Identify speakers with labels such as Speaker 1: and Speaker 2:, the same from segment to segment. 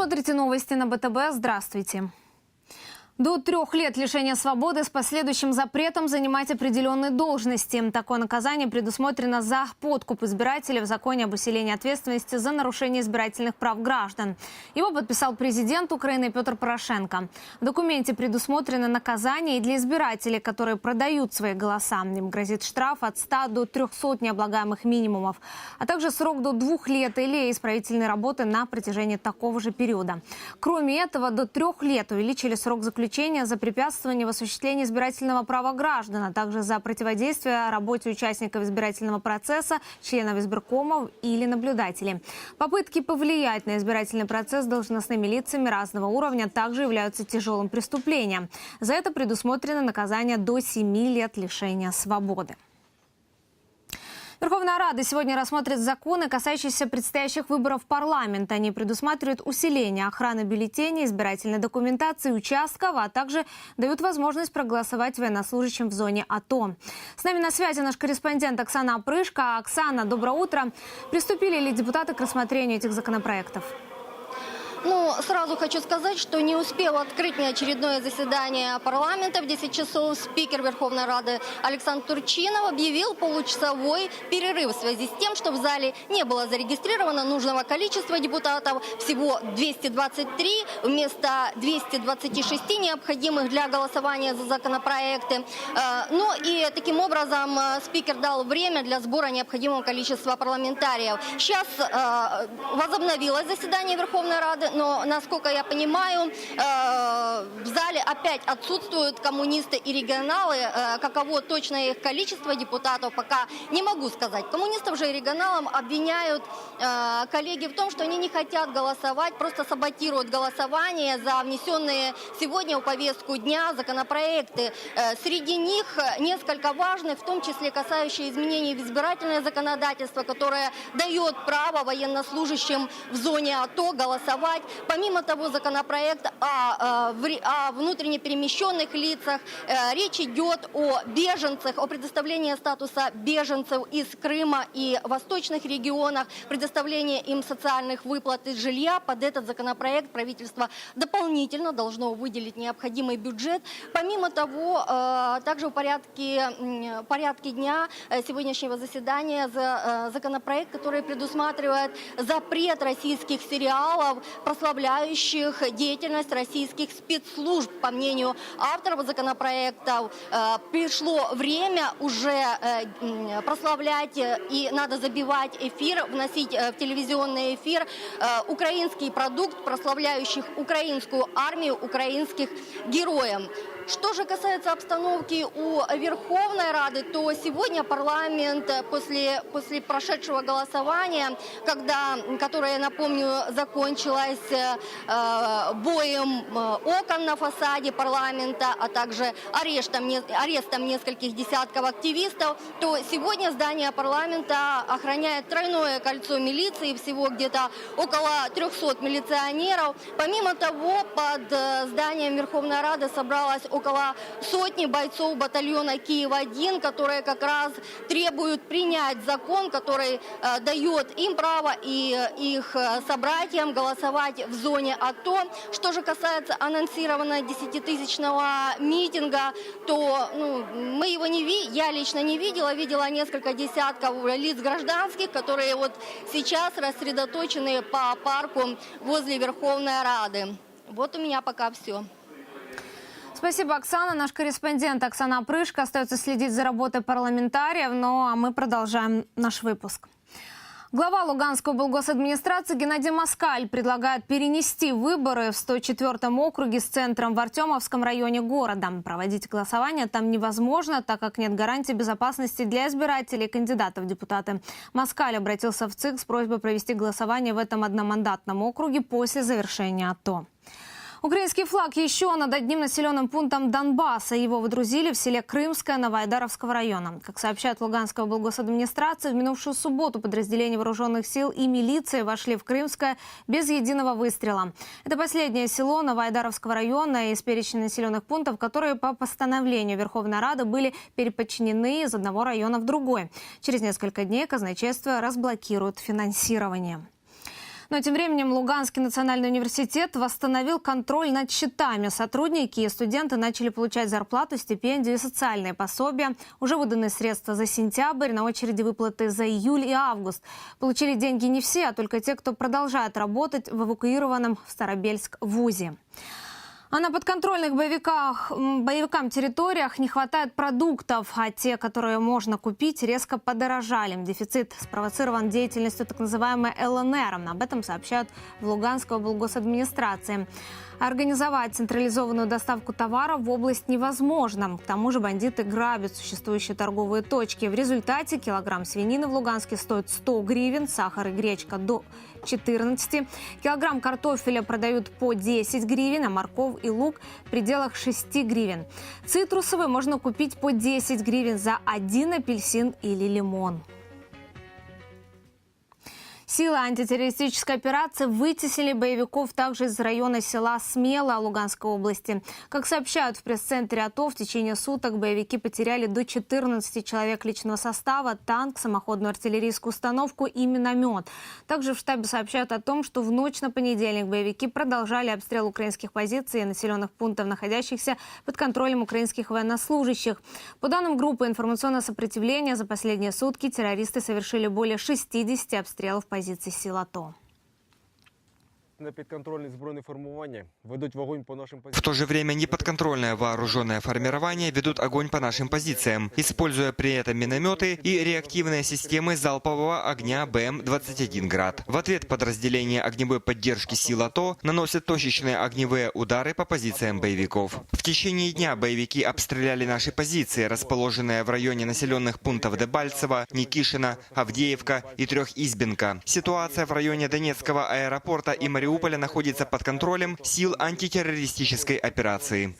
Speaker 1: смотрите новости на БТБ. Здравствуйте. До трех лет лишения свободы с последующим запретом занимать определенные должности. Такое наказание предусмотрено за подкуп избирателей в законе об усилении ответственности за нарушение избирательных прав граждан. Его подписал президент Украины Петр Порошенко. В документе предусмотрено наказание и для избирателей, которые продают свои голоса. Им грозит штраф от 100 до 300 необлагаемых минимумов, а также срок до двух лет или исправительной работы на протяжении такого же периода. Кроме этого, до трех лет увеличили срок заключения за препятствование в осуществлении избирательного права граждан, а также за противодействие работе участников избирательного процесса, членов избиркомов или наблюдателей. Попытки повлиять на избирательный процесс должностными лицами разного уровня также являются тяжелым преступлением. За это предусмотрено наказание до 7 лет лишения свободы. Верховная Рада сегодня рассмотрит законы, касающиеся предстоящих выборов в парламент. Они предусматривают усиление охраны бюллетеней, избирательной документации, участков, а также дают возможность проголосовать военнослужащим в зоне АТО. С нами на связи наш корреспондент Оксана Опрышко. Оксана, доброе утро. Приступили ли депутаты к рассмотрению этих законопроектов?
Speaker 2: Ну, сразу хочу сказать, что не успел открыть неочередное заседание парламента в 10 часов. Спикер Верховной Рады Александр Турчинов объявил получасовой перерыв в связи с тем, что в зале не было зарегистрировано нужного количества депутатов, всего 223 вместо 226 необходимых для голосования за законопроекты. Э, Ну и таким образом э, спикер дал время для сбора необходимого количества парламентариев. Сейчас э, возобновилось заседание Верховной Рады, но, насколько я понимаю, э, в зале опять отсутствуют коммунисты и регионалы. Э, Каково точное их количество депутатов, пока не могу сказать. Коммунистов же и регионалам обвиняют э, коллеги в том, что они не хотят голосовать, просто саботируют голосование за внесенные сегодня в повестку дня законопроекты. Среди них несколько важных, в том числе касающие изменений в избирательное законодательство, которое дает право военнослужащим в зоне АТО голосовать. Помимо того, законопроект о, э, о внутренне перемещенных лицах, э, речь идет о беженцах, о предоставлении статуса беженцев из Крыма и восточных регионах, предоставление им социальных выплат из жилья. Под этот законопроект правительство дополнительно должно выделить необходимый бюджет. Помимо того, э, также в порядке, порядке дня сегодняшнего заседания за- законопроект, который предусматривает запрет российских сериалов, прославляющих деятельность российских спецслужб. По мнению авторов законопроекта, э, пришло время уже э, прославлять и надо забивать эфир, вносить э, в телевизионный эфир украинский продукт, прославляющих украинскую армию, украинских героев. Что же касается обстановки у Верховной Рады, то сегодня парламент после, после прошедшего голосования, когда, которое, напомню, закончилось э, боем э, окон на фасаде парламента, а также арестом, не- арестом нескольких десятков активистов, то сегодня здание парламента охраняет тройное кольцо милиции, всего где-то около 300 милиционеров. Помимо того, под э, зданием Верховной Рады собралось около сотни бойцов батальона Киев-1, которые как раз требуют принять закон, который э, дает им право и э, их э, собратьям голосовать в зоне АТО. Что же касается анонсированного 10-тысячного митинга, то ну, мы его не ви, я лично не видела, видела несколько десятков лиц гражданских, которые вот сейчас рассредоточены по парку возле Верховной Рады. Вот у меня пока все.
Speaker 1: Спасибо, Оксана. Наш корреспондент Оксана Прышка остается следить за работой парламентариев. Ну а мы продолжаем наш выпуск. Глава Луганской облгосадминистрации Геннадий Москаль предлагает перенести выборы в 104-м округе с центром в Артемовском районе города. Проводить голосование там невозможно, так как нет гарантии безопасности для избирателей и кандидатов в депутаты. Москаль обратился в ЦИК с просьбой провести голосование в этом одномандатном округе после завершения АТО. Украинский флаг еще над одним населенным пунктом Донбасса. Его выдрузили в селе Крымское Новоайдаровского района. Как сообщает Луганская облгосадминистрация, в минувшую субботу подразделения вооруженных сил и милиции вошли в Крымское без единого выстрела. Это последнее село Новоайдаровского района из перечня населенных пунктов, которые по постановлению Верховной Рады были переподчинены из одного района в другой. Через несколько дней казначейство разблокирует финансирование. Но тем временем Луганский национальный университет восстановил контроль над счетами. Сотрудники и студенты начали получать зарплату, стипендию и социальные пособия. Уже выданы средства за сентябрь, на очереди выплаты за июль и август. Получили деньги не все, а только те, кто продолжает работать в эвакуированном в Старобельск ВУЗе. А на подконтрольных боевиках, боевикам территориях не хватает продуктов, а те, которые можно купить, резко подорожали. Дефицит спровоцирован деятельностью так называемой ЛНР. Об этом сообщают в Луганской облгосадминистрации. Организовать централизованную доставку товаров в область невозможно. К тому же бандиты грабят существующие торговые точки. В результате килограмм свинины в Луганске стоит 100 гривен, сахар и гречка до 14. Килограмм картофеля продают по 10 гривен, а морковь и лук в пределах 6 гривен. Цитрусовые можно купить по 10 гривен за один апельсин или лимон. Силы антитеррористической операции вытеснили боевиков также из района села Смела Луганской области. Как сообщают в пресс-центре АТО, в течение суток боевики потеряли до 14 человек личного состава, танк, самоходную артиллерийскую установку и миномет. Также в штабе сообщают о том, что в ночь на понедельник боевики продолжали обстрел украинских позиций и населенных пунктов, находящихся под контролем украинских военнослужащих. По данным группы информационного сопротивления, за последние сутки террористы совершили более 60 обстрелов позиций сил АТО.
Speaker 3: На підконтрольні збройні формування ведуть вогонь по нашим
Speaker 4: В
Speaker 3: позиціям.
Speaker 4: то же время неподконтрольное вооруженное формирование ведут огонь по нашим позициям, используя при этом минометы и реактивные системы залпового огня БМ-21 «Град». В ответ подразделения огневой поддержки сил АТО наносят точечные огневые удары по позициям боевиков. В течение дня боевики обстреляли наши позиции, расположенные в районе населенных пунктов Дебальцево, Никишина, Авдеевка и Трехизбенка. Ситуация в районе Донецкого аэропорта и Мариуполя находится под контролем сил антитеррористической операции.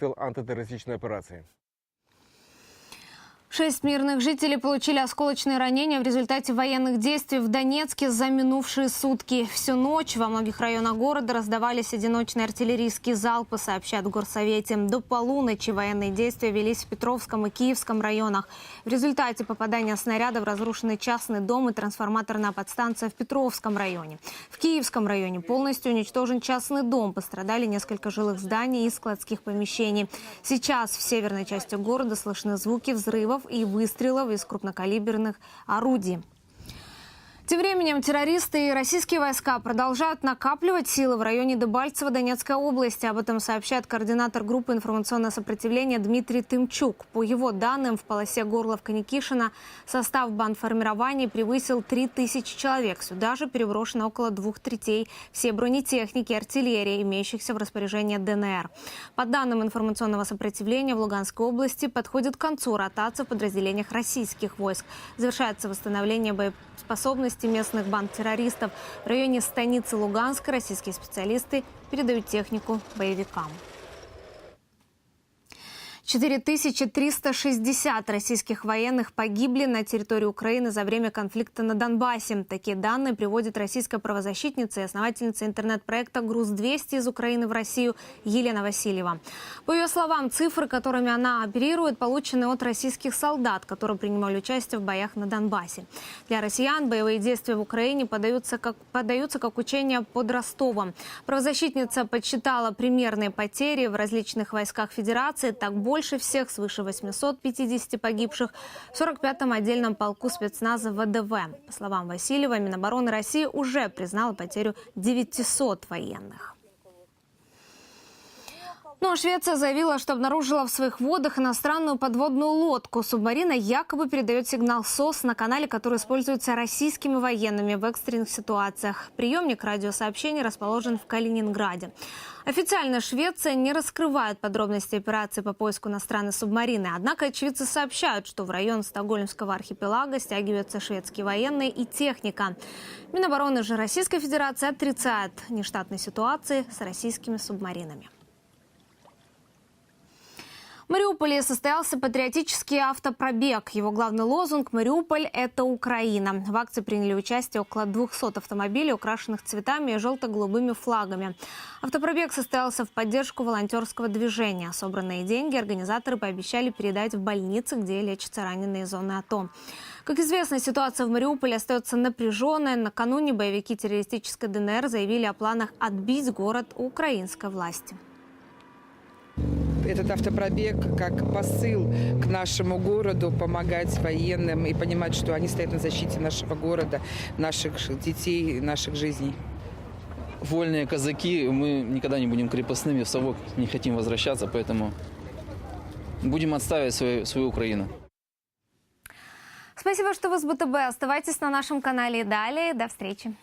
Speaker 3: Сил антитерористичної операції.
Speaker 1: Шесть мирных жителей получили осколочные ранения в результате военных действий в Донецке за минувшие сутки. Всю ночь во многих районах города раздавались одиночные артиллерийские залпы, сообщают в Горсовете. До полуночи военные действия велись в Петровском и Киевском районах. В результате попадания снарядов разрушены частный дом и трансформаторная подстанция в Петровском районе. В Киевском районе полностью уничтожен частный дом. Пострадали несколько жилых зданий и складских помещений. Сейчас в северной части города слышны звуки взрывов и выстрелов из крупнокалиберных орудий. Тем временем террористы и российские войска продолжают накапливать силы в районе Дебальцево Донецкой области. Об этом сообщает координатор группы информационного сопротивления Дмитрий Тымчук. По его данным, в полосе Горловка-Никишина состав бандформирований превысил 3000 человек. Сюда же переброшено около двух третей всей бронетехники и артиллерии, имеющихся в распоряжении ДНР. По данным информационного сопротивления, в Луганской области подходит к концу ротация в подразделениях российских войск. Завершается восстановление боеспособности местных банд-террористов. В районе станицы Луганска российские специалисты передают технику боевикам. 4360 российских военных погибли на территории Украины за время конфликта на Донбассе. Такие данные приводит российская правозащитница и основательница интернет-проекта «Груз-200» из Украины в Россию Елена Васильева. По ее словам, цифры, которыми она оперирует, получены от российских солдат, которые принимали участие в боях на Донбассе. Для россиян боевые действия в Украине подаются как, подаются как учения под Ростовом. Правозащитница подсчитала примерные потери в различных войсках Федерации. Так больше всех, свыше 850 погибших, в 45-м отдельном полку спецназа ВДВ. По словам Васильева, Минобороны России уже признала потерю 900 военных. Ну а Швеция заявила, что обнаружила в своих водах иностранную подводную лодку. Субмарина якобы передает сигнал СОС на канале, который используется российскими военными в экстренных ситуациях. Приемник радиосообщений расположен в Калининграде. Официально Швеция не раскрывает подробности операции по поиску иностранной субмарины. Однако очевидцы сообщают, что в район Стокгольмского архипелага стягиваются шведские военные и техника. Минобороны же Российской Федерации отрицает нештатной ситуации с российскими субмаринами. В Мариуполе состоялся патриотический автопробег. Его главный лозунг «Мариуполь – это Украина». В акции приняли участие около 200 автомобилей, украшенных цветами и желто-голубыми флагами. Автопробег состоялся в поддержку волонтерского движения. Собранные деньги организаторы пообещали передать в больницы, где лечатся раненые зоны АТО. Как известно, ситуация в Мариуполе остается напряженной. Накануне боевики террористической ДНР заявили о планах отбить город у украинской власти.
Speaker 5: Этот автопробег как посыл к нашему городу, помогать военным и понимать, что они стоят на защите нашего города, наших детей, наших жизней.
Speaker 6: вольные казаки, мы никогда не будем крепостными, в совок не хотим возвращаться, поэтому будем отстаивать свою, свою Украину.
Speaker 1: Спасибо, что вы с БТБ. Оставайтесь на нашем канале и далее. До встречи.